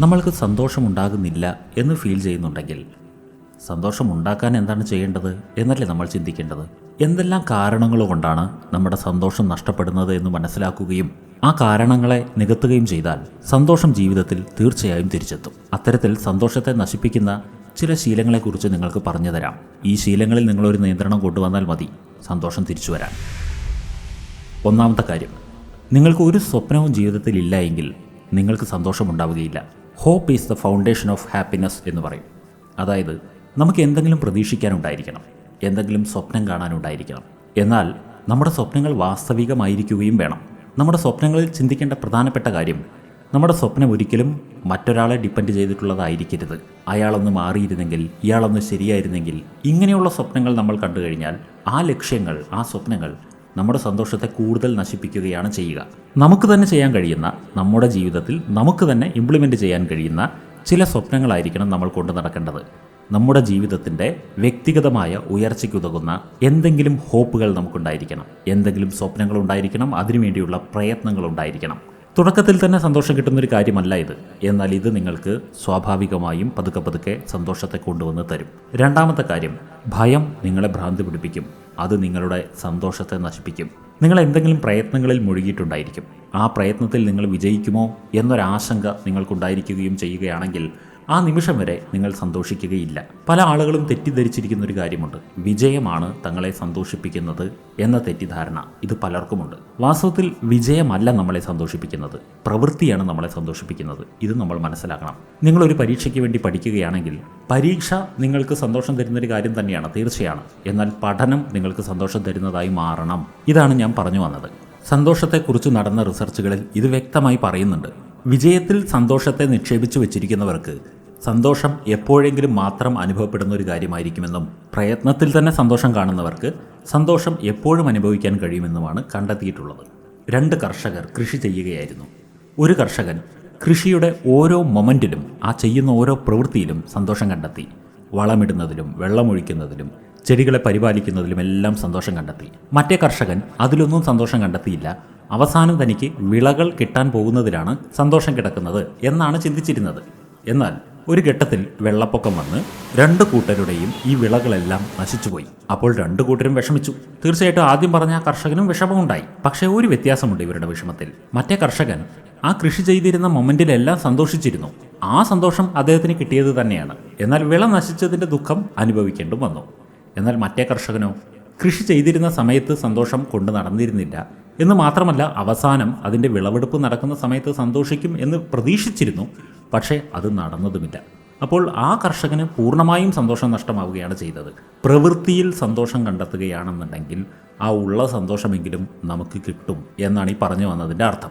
നമ്മൾക്ക് സന്തോഷമുണ്ടാകുന്നില്ല എന്ന് ഫീൽ ചെയ്യുന്നുണ്ടെങ്കിൽ സന്തോഷം ഉണ്ടാക്കാൻ എന്താണ് ചെയ്യേണ്ടത് എന്നല്ലേ നമ്മൾ ചിന്തിക്കേണ്ടത്? എന്തെല്ലാം കാരണങ്ങൾ കൊണ്ടാണ് നമ്മുടെ സന്തോഷം നഷ്ടപ്പെടുന്നത് എന്ന് മനസ്സിലാക്കുകയും ആ കാരണങ്ങളെ നികത്തുകയും ചെയ്താൽ സന്തോഷം ജീവിതത്തിൽ തീർച്ചയായും തിരിച്ചെത്തും. അത്തരത്തിൽ സന്തോഷത്തെ നശിപ്പിക്കുന്ന ചില ശീലങ്ങളെക്കുറിച്ച് നിങ്ങൾക്ക് പറഞ്ഞു തരാം. ഈ ശീലങ്ങളിൽ നിങ്ങളൊരു നിയന്ത്രണം കൊണ്ടുവന്നാൽ മതി. സന്തോഷം തിരിച്ചു വരാൻ. ഒന്നാമത്തെ കാര്യം. നിങ്ങൾക്ക് ഒരു സ്വപ്നവും ജീവിതത്തിൽ ഇല്ല എങ്കിൽ നിങ്ങൾക്ക് സന്തോഷമുണ്ടാവുകയില്ല. Hope is the foundation of happiness എന്ന് പറയും. അതായത് നമുക്ക് എന്തെങ്കിലും പ്രതീക്ഷിക്കാനുണ്ടായിരിക്കണം. എന്തെങ്കിലും സ്വപ്നം കാണാനുണ്ടായിരിക്കണം. എന്നാൽ നമ്മുടെ സ്വപ്നങ്ങൾ വാസ്തവികമായിരിക്കുകയും വേണം. നമ്മുടെ സ്വപ്നങ്ങളിൽ ചിന്തിക്കേണ്ട പ്രധാനപ്പെട്ട കാര്യം നമ്മുടെ സ്വപ്നം ഒരിക്കലും മറ്റൊരാളെ ഡിപ്പെൻഡ് ചെയ്തിട്ടുള്ളതായിരിക്കരുത്. അയാളൊന്ന് മാറിയിരുന്നെങ്കിൽ ഇയാളൊന്ന് ശരിയായിരുന്നെങ്കിൽ ഇങ്ങനെയുള്ള സ്വപ്നങ്ങൾ നമ്മൾ കണ്ടു കഴിഞ്ഞാൽ ആ ലക്ഷ്യങ്ങൾ ആ സ്വപ്നങ്ങൾ നമ്മുടെ സന്തോഷത്തെ കൂടുതൽ നശിപ്പിക്കുകയാണ് ചെയ്യുക. നമുക്ക് തന്നെ ചെയ്യാൻ കഴിയുന്ന നമ്മുടെ ജീവിതത്തിൽ നമുക്ക് തന്നെ ഇംപ്ലിമെന്റ് ചെയ്യാൻ കഴിയുന്ന ചില സ്വപ്നങ്ങളായിരിക്കണം നമ്മൾ കൊണ്ടു നടക്കേണ്ടത്. നമ്മുടെ ജീവിതത്തിന്റെ വ്യക്തിഗതമായ ഉയർച്ചയ്ക്കുതകുന്ന എന്തെങ്കിലും ഹോപ്പുകൾ നമുക്കുണ്ടായിരിക്കണം. എന്തെങ്കിലും സ്വപ്നങ്ങൾ ഉണ്ടായിരിക്കണം അതിനുവേണ്ടിയുള്ള പ്രയത്നങ്ങൾ ഉണ്ടായിരിക്കണം തുടക്കത്തിൽ തന്നെ സന്തോഷം കിട്ടുന്നൊരു കാര്യമല്ല ഇത്. എന്നാൽ ഇത് നിങ്ങൾക്ക് സ്വാഭാവികമായും പതുക്കെ പതുക്കെ സന്തോഷത്തെ കൊണ്ടുവന്ന് തരും. രണ്ടാമത്തെ കാര്യം ഭയം നിങ്ങളെ ഭ്രാന്തി പിടിപ്പിക്കും. അത് നിങ്ങളുടെ സന്തോഷത്തെ നശിപ്പിക്കും. നിങ്ങൾ എന്തെങ്കിലും പ്രയത്നങ്ങളിൽ മുഴുകിയിട്ടുണ്ടായിരിക്കും. ആ പ്രയത്നത്തിൽ നിങ്ങൾ വിജയിക്കുമോ എന്നൊരാശങ്ക നിങ്ങൾക്കുണ്ടായിരിക്കുകയും ചെയ്യുകയാണെങ്കിൽ ആ നിമിഷം വരെ നിങ്ങൾ സന്തോഷിക്കുകയില്ല. പല ആളുകളും തെറ്റിദ്ധരിച്ചിരിക്കുന്ന ഒരു കാര്യമുണ്ട്. വിജയമാണ് തങ്ങളെ സന്തോഷിപ്പിക്കുന്നത് എന്ന തെറ്റിദ്ധാരണ ഇത് പലർക്കുമുണ്ട്. വാസ്തവത്തിൽ വിജയമല്ല നമ്മളെ സന്തോഷിപ്പിക്കുന്നത്. പ്രവൃത്തിയാണ് നമ്മളെ സന്തോഷിപ്പിക്കുന്നത്. ഇത് നമ്മൾ മനസ്സിലാക്കണം. നിങ്ങളൊരു പരീക്ഷയ്ക്ക് വേണ്ടി പഠിക്കുകയാണെങ്കിൽ പരീക്ഷ നിങ്ങൾക്ക് സന്തോഷം തരുന്നൊരു കാര്യം തന്നെയാണ് തീർച്ചയാണ്. എന്നാൽ പഠനം നിങ്ങൾക്ക് സന്തോഷം തരുന്നതായി മാറണം. ഇതാണ് ഞാൻ പറഞ്ഞു വന്നത്. സന്തോഷത്തെക്കുറിച്ച് നടന്ന റിസർച്ചുകളിൽ ഇത് വ്യക്തമായി പറയുന്നുണ്ട്. വിജയത്തിൽ സന്തോഷത്തെ നിക്ഷേപിച്ചു വെച്ചിരിക്കുന്നവർക്ക് സന്തോഷം എപ്പോഴെങ്കിലും മാത്രം അനുഭവപ്പെടുന്ന ഒരു കാര്യമായിരിക്കുമെന്നും പ്രയത്നത്തിൽ തന്നെ സന്തോഷം കാണുന്നവർക്ക് സന്തോഷം എപ്പോഴും അനുഭവിക്കാൻ കഴിയുമെന്നുമാണ് കണ്ടെത്തിയിട്ടുള്ളത്. രണ്ട് കർഷകർ കൃഷി ചെയ്യുകയായിരുന്നു. ഒരു കർഷകൻ കൃഷിയുടെ ഓരോ മൊമെന്റിലും ആ ചെയ്യുന്ന ഓരോ പ്രവൃത്തിയിലും സന്തോഷം കണ്ടെത്തി. വളമിടുന്നതിലും വെള്ളമൊഴിക്കുന്നതിലും ചെടികളെ പരിപാലിക്കുന്നതിലും എല്ലാം സന്തോഷം കണ്ടെത്തി. മറ്റേ കർഷകൻ അതിലൊന്നും സന്തോഷം കണ്ടെത്തിയില്ല. അവസാനം തനിക്ക് വിളകൾ കിട്ടാൻ പോകുന്നതിലാണ് സന്തോഷം കിടക്കുന്നത് എന്നാണ് ചിന്തിച്ചിരുന്നത്. എന്നാൽ ഒരു ഘട്ടത്തിൽ വെള്ളപ്പൊക്കം വന്ന് രണ്ട് കൂട്ടരുടെയും ഈ വിളകളെല്ലാം നശിച്ചുപോയി. അപ്പോൾ രണ്ടു കൂട്ടരും വിഷമിച്ചു. തീർച്ചയായിട്ടും ആദ്യം പറഞ്ഞ ആ കർഷകനും വിഷമമുണ്ടായി. പക്ഷേ ഒരു വ്യത്യാസമുണ്ട് ഇവരുടെ വിഷമത്തിൽ. മറ്റേ കർഷകൻ ആ കൃഷി ചെയ്തിരുന്ന മൊമെന്റിലെല്ലാം സന്തോഷിച്ചിരുന്നു. ആ സന്തോഷം അദ്ദേഹത്തിന് കിട്ടിയത് തന്നെയാണ്. എന്നാൽ വിള നശിച്ചതിന്റെ ദുഃഖം അനുഭവിക്കേണ്ടും വന്നു. എന്നാൽ മറ്റേ കർഷകനോ കൃഷി ചെയ്തിരുന്ന സമയത്ത് സന്തോഷം കൊണ്ടു നടന്നിരുന്നില്ല. എന്ന് മാത്രമല്ല അവസാനം അതിന്റെ വിളവെടുപ്പ് നടക്കുന്ന സമയത്ത് സന്തോഷിക്കും എന്ന് പ്രതീക്ഷിച്ചിരുന്നു. പക്ഷേ അത് നടന്നതുമില്ല. അപ്പോൾ ആ കർഷകന് പൂർണമായും സന്തോഷം നഷ്ടമാവുകയാണ് ചെയ്തത്. പ്രവൃത്തിയിൽ സന്തോഷം കണ്ടെത്തുകയാണെന്നുണ്ടെങ്കിൽ ആ ഉള്ള സന്തോഷമെങ്കിലും നമുക്ക് കിട്ടും എന്നാണ് ഈ പറഞ്ഞു വന്നതിന്റെ അർത്ഥം.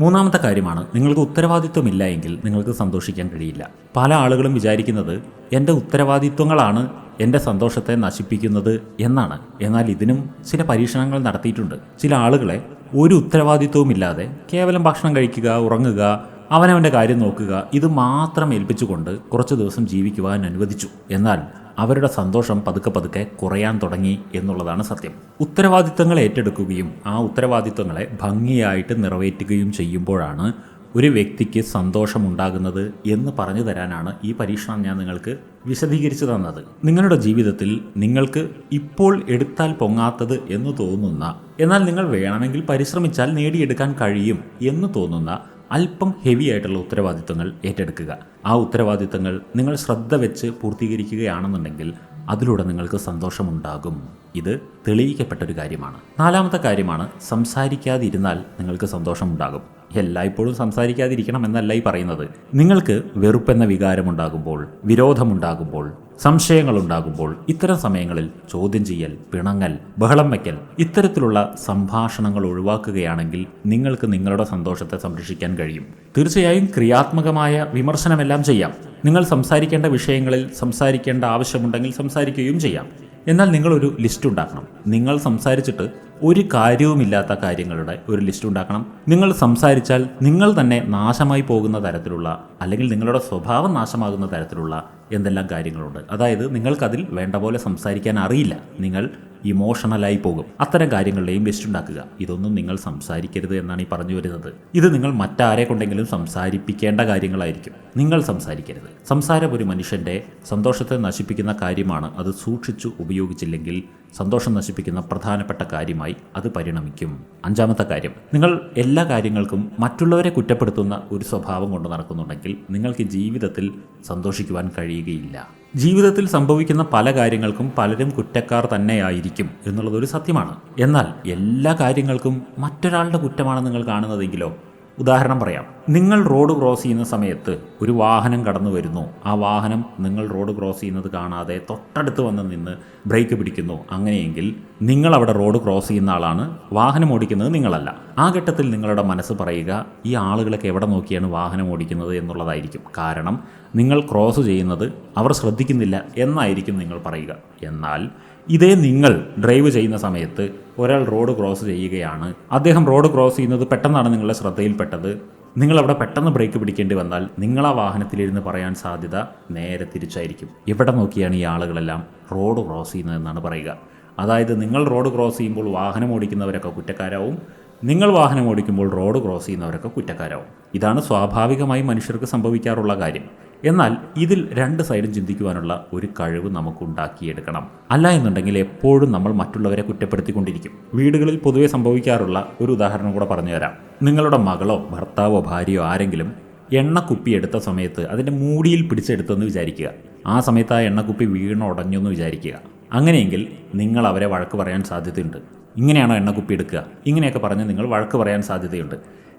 മൂന്നാമത്തെ കാര്യമാണ് നിങ്ങൾക്ക് ഉത്തരവാദിത്വമില്ല എങ്കിൽ നിങ്ങൾക്ക് സന്തോഷിക്കാൻ കഴിയില്ല. പല ആളുകളും വിചാരിക്കുന്നത് എന്റെ ഉത്തരവാദിത്വങ്ങളാണ് എന്റെ സന്തോഷത്തെ നശിപ്പിക്കുന്നത് എന്നാണ്. എന്നാൽ ഇതിനും ചില പരീക്ഷണങ്ങൾ നടത്തിയിട്ടുണ്ട്. ചില ആളുകളെ ഒരു ഉത്തരവാദിത്വവുമില്ലാതെ കേവലം ഭക്ഷണം കഴിക്കുക ഉറങ്ങുക അവനവന്റെ കാര്യം നോക്കുക ഇത് മാത്രം ഏൽപ്പിച്ചുകൊണ്ട് കുറച്ച് ദിവസം ജീവിക്കുവാൻ അനുവദിച്ചു. എന്നാൽ അവരുടെ സന്തോഷം പതുക്കെ പതുക്കെ കുറയാൻ തുടങ്ങി എന്നുള്ളതാണ് സത്യം. ഉത്തരവാദിത്തങ്ങൾ ഏറ്റെടുക്കുകയും ആ ഉത്തരവാദിത്തങ്ങളെ ഭംഗിയായിട്ട് നിറവേറ്റുകയും ചെയ്യുമ്പോഴാണ് ഒരു വ്യക്തിക്ക് സന്തോഷമുണ്ടാകുന്നത് എന്ന് പറഞ്ഞു തരാനാണ് ഈ പരീക്ഷണം ഞാൻ നിങ്ങൾക്ക് വിശദീകരിച്ചു തന്നത്. നിങ്ങളുടെ ജീവിതത്തിൽ നിങ്ങൾക്ക് ഇപ്പോൾ എടുത്താൽ പൊങ്ങാത്തത് എന്ന് തോന്നുന്ന എന്നാൽ നിങ്ങൾ വേണമെങ്കിൽ പരിശ്രമിച്ചാൽ നേടിയെടുക്കാൻ കഴിയും എന്ന് തോന്നുന്ന അല്പം ഹെവി ആയിട്ടുള്ള ഉത്തരവാദിത്തങ്ങൾ ഏറ്റെടുക്കുക. ആ ഉത്തരവാദിത്തങ്ങൾ നിങ്ങൾ ശ്രദ്ധ വെച്ച് പൂർത്തീകരിക്കുകയാണെന്നുണ്ടെങ്കിൽ അതിലൂടെ നിങ്ങൾക്ക് സന്തോഷമുണ്ടാകും. ഇത് തെളിയിക്കപ്പെട്ട ഒരു കാര്യമാണ്. നാലാമത്തെ കാര്യമാണ് സംസാരിക്കാതിരുന്നാൽ നിങ്ങൾക്ക് സന്തോഷമുണ്ടാകും. എല്ലായ്പ്പോഴും സംസാരിക്കാതിരിക്കണം എന്നല്ല ഈ പറയുന്നത്. നിങ്ങൾക്ക് വെറുപ്പെന്ന വികാരമുണ്ടാകുമ്പോൾ വിരോധമുണ്ടാകുമ്പോൾ സംശയങ്ങളുണ്ടാകുമ്പോൾ ഇത്തരം സമയങ്ങളിൽ ചോദ്യം ചെയ്യൽ പിണങ്ങൽ ബഹളം വയ്ക്കൽ ഇത്തരത്തിലുള്ള സംഭാഷണങ്ങൾ ഒഴിവാക്കുകയാണെങ്കിൽ നിങ്ങൾക്ക് നിങ്ങളുടെ സന്തോഷത്തെ സംരക്ഷിക്കാൻ കഴിയും. തീർച്ചയായും ക്രിയാത്മകമായ വിമർശനമെല്ലാം ചെയ്യാം. നിങ്ങൾ സംസാരിക്കേണ്ട വിഷയങ്ങളിൽ സംസാരിക്കേണ്ട ആവശ്യമുണ്ടെങ്കിൽ സംസാരിക്കുകയും ചെയ്യാം. എന്നാൽ നിങ്ങളൊരു ലിസ്റ്റ് ഉണ്ടാക്കണം. നിങ്ങൾ സംസാരിച്ചിട്ട് ഒരു കാര്യവുമില്ലാത്ത കാര്യങ്ങളുടെ ഒരു ലിസ്റ്റ് ഉണ്ടാക്കണം. നിങ്ങൾ സംസാരിച്ചാൽ നിങ്ങൾ തന്നെ നാശമായി പോകുന്ന തരത്തിലുള്ള അല്ലെങ്കിൽ നിങ്ങളുടെ സ്വഭാവം നാശമാകുന്ന തരത്തിലുള്ള എന്തെല്ലാം കാര്യങ്ങളുണ്ട്. അതായത് നിങ്ങൾക്കതിൽ വേണ്ട പോലെ സംസാരിക്കാൻ അറിയില്ല. നിങ്ങൾ ഇമോഷണലായി പോകും. അത്തരം കാര്യങ്ങളുടെയും ലിസ്റ്റ് ഉണ്ടാക്കുക. ഇതൊന്നും നിങ്ങൾ സംസാരിക്കരുത് എന്നാണ് ഈ പറഞ്ഞു വരുന്നത്. ഇത് നിങ്ങൾ മറ്റാരെ കൊണ്ടെങ്കിലും സംസാരിപ്പിക്കേണ്ട കാര്യങ്ങളായിരിക്കും. നിങ്ങൾ സംസാരിക്കരുത്. സംസാരം ഒരു മനുഷ്യന്റെ സന്തോഷത്തെ നശിപ്പിക്കുന്ന കാര്യമാണ്. അത് സൂക്ഷിച്ചു ഉപയോഗിച്ചില്ലെങ്കിൽ സന്തോഷം നശിപ്പിക്കുന്ന പ്രധാനപ്പെട്ട കാര്യമായി അത് പരിണമിക്കും. അഞ്ചാമത്തെ കാര്യം നിങ്ങൾ എല്ലാ കാര്യങ്ങൾക്കും മറ്റുള്ളവരെ കുറ്റപ്പെടുത്തുന്ന ഒരു സ്വഭാവം കൊണ്ട് നടക്കുന്നുണ്ടെങ്കിൽ നിങ്ങൾക്ക് ജീവിതത്തിൽ സന്തോഷിക്കുവാൻ കഴിയുകയില്ല. ജീവിതത്തിൽ സംഭവിക്കുന്ന പല കാര്യങ്ങൾക്കും പലരും കുറ്റക്കാർ തന്നെയായിരിക്കും എന്നുള്ളത് ഒരു സത്യമാണ്. എന്നാൽ എല്ലാ കാര്യങ്ങൾക്കും മറ്റൊരാളുടെ കുറ്റമാണ് നിങ്ങൾ കാണുന്നതെങ്കിലോ ഉദാഹരണം പറയാം. നിങ്ങൾ റോഡ് ക്രോസ് ചെയ്യുന്ന സമയത്ത് ഒരു വാഹനം കടന്നു വരുന്നു. ആ വാഹനം നിങ്ങൾ റോഡ് ക്രോസ് ചെയ്യുന്നത് കാണാതെ തൊട്ടടുത്ത് വന്ന് നിന്ന് ബ്രേക്ക് പിടിക്കുന്നു. അങ്ങനെയെങ്കിൽ നിങ്ങൾ അവിടെ റോഡ് ക്രോസ് ചെയ്യുന്ന ആളാണ്. വാഹനം ഓടിക്കുന്നത് നിങ്ങളല്ല. ആ ഘട്ടത്തിൽ നിങ്ങളുടെ മനസ്സ് പറയുക ഈ ആളുകളൊക്കെ എവിടെ നോക്കിയാണ് വാഹനം ഓടിക്കുന്നത്? എന്നുള്ളതായിരിക്കും. കാരണം നിങ്ങൾ ക്രോസ് ചെയ്യുന്നത് അവർ ശ്രദ്ധിക്കുന്നില്ല എന്നായിരിക്കും നിങ്ങൾ പറയുക. എന്നാൽ ഇതേ നിങ്ങൾ ഡ്രൈവ് ചെയ്യുന്ന സമയത്ത് ഒരാൾ റോഡ് ക്രോസ് ചെയ്യുകയാണ്. അദ്ദേഹം റോഡ് ക്രോസ് ചെയ്യുന്നത് പെട്ടെന്നാണ് നിങ്ങളുടെ ശ്രദ്ധയിൽപ്പെട്ടത്. നിങ്ങൾ അവിടെ പെട്ടെന്ന് ബ്രേക്ക് പിടിക്കേണ്ടി വന്നാൽ നിങ്ങൾ ആ വാഹനത്തിലിരുന്ന് പറയാൻ സാധ്യത നേരെ തിരിച്ചായിരിക്കും. എവിടെ നോക്കിയാണ് ഈ ആളുകളെല്ലാം റോഡ് ക്രോസ് ചെയ്യുന്നതെന്നാണ് പറയുക. അതായത് നിങ്ങൾ റോഡ് ക്രോസ് ചെയ്യുമ്പോൾ വാഹനം ഓടിക്കുന്നവരൊക്കെ കുറ്റക്കാരാവും. നിങ്ങൾ വാഹനം ഓടിക്കുമ്പോൾ റോഡ് ക്രോസ് ചെയ്യുന്നവരൊക്കെ കുറ്റക്കാരാവും. ഇതാണ് സ്വാഭാവികമായി മനുഷ്യർക്ക് സംഭവിക്കാറുള്ള കാര്യം. എന്നാൽ ഇതിൽ രണ്ട് സൈഡും ചിന്തിക്കുവാനുള്ള ഒരു കഴിവ് നമുക്ക് ഉണ്ടാക്കിയെടുക്കണം അല്ല എന്നുണ്ടെങ്കിൽ എപ്പോഴും നമ്മൾ മറ്റുള്ളവരെ കുറ്റപ്പെടുത്തിക്കൊണ്ടിരിക്കും. വീടുകളിൽ പൊതുവെ സംഭവിക്കാറുള്ള ഒരു ഉദാഹരണം കൂടെ പറഞ്ഞു തരാം നിങ്ങളുടെ മകളോ ഭർത്താവോ ഭാര്യയോ ആരെങ്കിലും എണ്ണക്കുപ്പി എടുത്ത സമയത്ത് അതിന്റെ മൂടിയിൽ പിടിച്ചെടുത്തെന്ന് വിചാരിക്കുക. ആ സമയത്ത് ആ എണ്ണക്കുപ്പി വീണുടഞ്ഞു എന്ന് വിചാരിക്കുക. അങ്ങനെയെങ്കിൽ നിങ്ങൾ അവരെ വഴക്ക് പറയാൻ സാധ്യതയുണ്ട്. ഇങ്ങനെയാണോ എണ്ണക്കുപ്പി എടുക്കുക? ഇങ്ങനെയൊക്കെ പറഞ്ഞ് നിങ്ങൾ വഴക്ക് പറയാൻ സാധ്യതയുണ്ട്.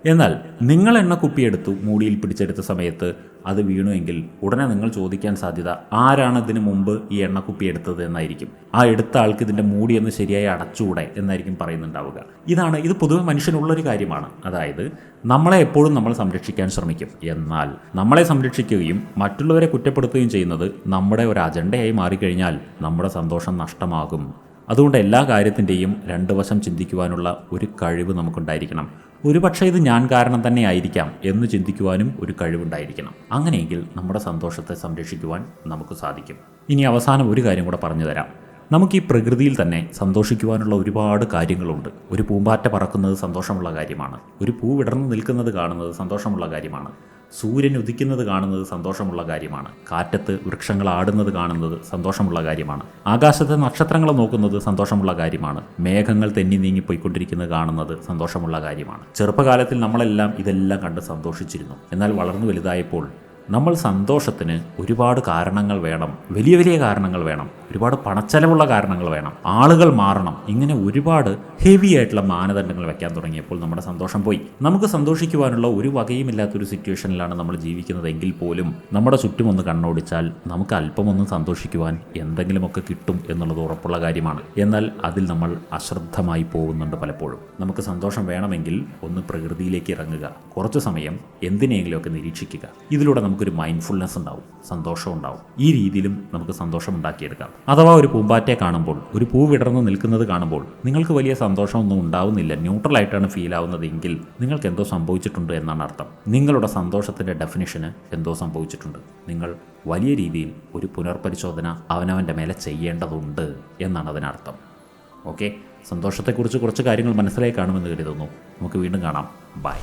എന്നാൽ നിങ്ങൾ എണ്ണ കുപ്പിയെടുത്തു മൂടിയിൽ പിടിച്ചെടുത്ത സമയത്ത് അത് വീണുവെങ്കിൽ ഉടനെ നിങ്ങൾ ചോദിക്കാൻ സാധ്യത ആരാണ് ഇതിന് മുമ്പ് ഈ എണ്ണക്കുപ്പി എടുത്തത് എന്നായിരിക്കും. ആ എടുത്ത ആൾക്ക് ഇതിന്റെ മൂടിയൊന്ന് ശരിയായി അടച്ചുകൂടെ എന്നായിരിക്കും പറയുന്നുണ്ടാവുക. ഇതാണ് ഇത് പൊതുവെ മനുഷ്യനുള്ളൊരു കാര്യമാണ്. അതായത് നമ്മളെ എപ്പോഴും നമ്മൾ സംരക്ഷിക്കാൻ ശ്രമിക്കും. എന്നാൽ നമ്മളെ സംരക്ഷിക്കുകയും മറ്റുള്ളവരെ കുറ്റപ്പെടുത്തുകയും ചെയ്യുന്നത് നമ്മുടെ ഒരു അജണ്ടയായി മാറിക്കഴിഞ്ഞാൽ നമ്മുടെ സന്തോഷം നഷ്ടമാകും. അതുകൊണ്ട് എല്ലാ കാര്യത്തിന്റെയും രണ്ട് വശം ചിന്തിക്കുവാനുള്ള ഒരു കഴിവ് നമുക്കുണ്ടായിരിക്കണം. ഒരുപക്ഷെ ഇത് ഞാൻ കാരണം തന്നെ ആയിരിക്കാം എന്ന് ചിന്തിക്കുവാനും ഒരു കഴിവുണ്ടായിരിക്കണം. അങ്ങനെയെങ്കിൽ നമ്മുടെ സന്തോഷത്തെ സംരക്ഷിക്കുവാൻ നമുക്ക് സാധിക്കും. ഇനി അവസാനം ഒരു കാര്യം കൂടെ പറഞ്ഞു തരാം. നമുക്ക് ഈ പ്രകൃതിയിൽ തന്നെ സന്തോഷിക്കുവാനുള്ള ഒരുപാട് കാര്യങ്ങളുണ്ട്. ഒരു പൂമ്പാറ്റ പറക്കുന്നത് സന്തോഷമുള്ള കാര്യമാണ്. ഒരു പൂ വിടർന്നു നിൽക്കുന്നത് കാണുന്നത് സന്തോഷമുള്ള കാര്യമാണ്. സൂര്യൻ ഉദിക്കുന്നത് കാണുന്നത് സന്തോഷമുള്ള കാര്യമാണ്. കാറ്റത്ത് വൃക്ഷങ്ങൾ ആടുന്നത് കാണുന്നത് സന്തോഷമുള്ള കാര്യമാണ്. ആകാശത്തെ നക്ഷത്രങ്ങൾ നോക്കുന്നത് സന്തോഷമുള്ള കാര്യമാണ്. മേഘങ്ങൾ തെന്നി നീങ്ങി പോയിക്കൊണ്ടിരിക്കുന്നത് കാണുന്നത് സന്തോഷമുള്ള കാര്യമാണ്. ചെറുപ്പകാലത്തിൽ നമ്മളെല്ലാം ഇതെല്ലാം കണ്ട് സന്തോഷിച്ചിരുന്നു. എന്നാൽ വളർന്നു വലുതായപ്പോൾ നമ്മൾ സന്തോഷത്തിന് ഒരുപാട് കാരണങ്ങൾ വേണം. വലിയ വലിയ കാരണങ്ങൾ വേണം. ഒരുപാട് പണച്ചെലവുള്ള കാരണങ്ങൾ വേണം. ആളുകൾ മാറണം. ഇങ്ങനെ ഒരുപാട് ഹെവി ആയിട്ടുള്ള മാനദണ്ഡങ്ങൾ വെക്കാൻ തുടങ്ങിയപ്പോൾ നമ്മുടെ സന്തോഷം പോയി. നമുക്ക് സന്തോഷിക്കുവാനുള്ള ഒരു വകയുമില്ലാത്തൊരു സിറ്റുവേഷനിലാണ് നമ്മൾ ജീവിക്കുന്നതെങ്കിൽ പോലും നമ്മുടെ ചുറ്റും ഒന്ന് കണ്ണോടിച്ചാൽ നമുക്ക് അല്പമൊന്നും സന്തോഷിക്കുവാൻ എന്തെങ്കിലുമൊക്കെ കിട്ടും എന്നുള്ളത് ഉറപ്പുള്ള കാര്യമാണ്. എന്നാൽ അതിൽ നമ്മൾ അശ്രദ്ധമായി പോകുന്നുണ്ട് പലപ്പോഴും. നമുക്ക് സന്തോഷം വേണമെങ്കിൽ ഒന്ന് പ്രകൃതിയിലേക്ക് ഇറങ്ങുക. കുറച്ച് സമയം എന്തിനെങ്കിലുമൊക്കെ നിരീക്ഷിക്കുക. ഇതിലൂടെ നമുക്കൊരു മൈൻഡ്ഫുൾനെസ് ഉണ്ടാവും സന്തോഷം ഉണ്ടാവും. ഈ രീതിയിലും നമുക്ക് സന്തോഷം ഉണ്ടാക്കിയെടുക്കാം. അഥവാ ഒരു പൂമ്പാറ്റയെ കാണുമ്പോൾ ഒരു പൂ വിടർന്ന് നിൽക്കുന്നത് കാണുമ്പോൾ നിങ്ങൾക്ക് വലിയ സന്തോഷമൊന്നും ഉണ്ടാവുന്നില്ല. ന്യൂട്രലായിട്ടാണ് ഫീൽ ആവുന്നത് എങ്കിൽ നിങ്ങൾക്ക് എന്തോ സംഭവിച്ചിട്ടുണ്ട് എന്നാണ് അർത്ഥം. നിങ്ങളുടെ സന്തോഷത്തിന്റെ ഡെഫിനിഷന് എന്തോ സംഭവിച്ചിട്ടുണ്ട്. നിങ്ങൾ വലിയ രീതിയിൽ ഒരു പുനർപരിശോധന അവനവന്റെ മേലെ ചെയ്യേണ്ടതുണ്ട് എന്നാണ് അതിനർത്ഥം. ഓക്കെ സന്തോഷത്തെക്കുറിച്ച് കുറച്ച് കാര്യങ്ങൾ മനസ്സിലായി കാണുമെന്ന് കരുതുന്നു. നമുക്ക് വീണ്ടും കാണാം. ബൈ